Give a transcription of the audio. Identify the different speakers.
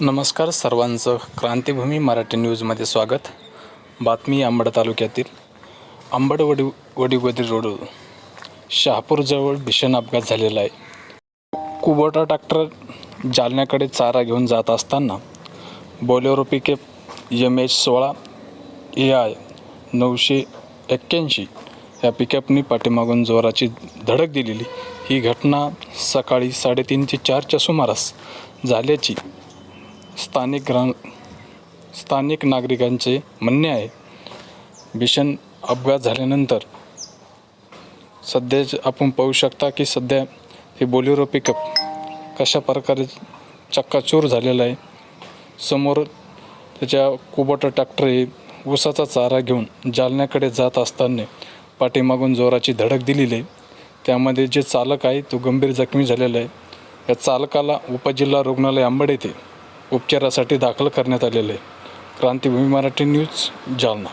Speaker 1: नमस्कार सर्वांचं. क्रांतीभूमी मराठी न्यूजमध्ये स्वागत. बातमी अंबड तालुक्यातील अंबड वडी वडीवदी रोड शहापूरजवळ भीषण अपघात झालेला आहे. कुबोटा ट्रॅक्टर जालन्याकडे चारा घेऊन जात असताना बोलेरो पिकेप एम एच सोळा ए आय नऊशे एक्क्याऐंशी या पिकअपनी पाठीमागून जोराची धडक दिलेली. ही घटना सकाळी साडेतीन ते चारच्या सुमारास झाल्याची स्थानिक ग्रा स्थानिक नागरिकांचे म्हणणे आहे. भीषण अपघात झाल्यानंतर सध्या आपण पाहू शकता की सध्या हे बोलेरो पिकअप कशा प्रकारे चक्काचूर झालेला आहे. समोर त्याच्या कुबोटा ट्रॅक्टर हे ऊसाचा चारा घेऊन जालन्याकडे जात असताना पाठीमागून जोराची धडक दिलेली आहे. त्यामध्ये जे चालक आहे तो गंभीर जखमी झालेला आहे. या चालकाला उपजिल्हा रुग्णालय आंबड येथे उपचारासाठी दाखल करण्यात आलेले आहे मराठी न्यूज जालना.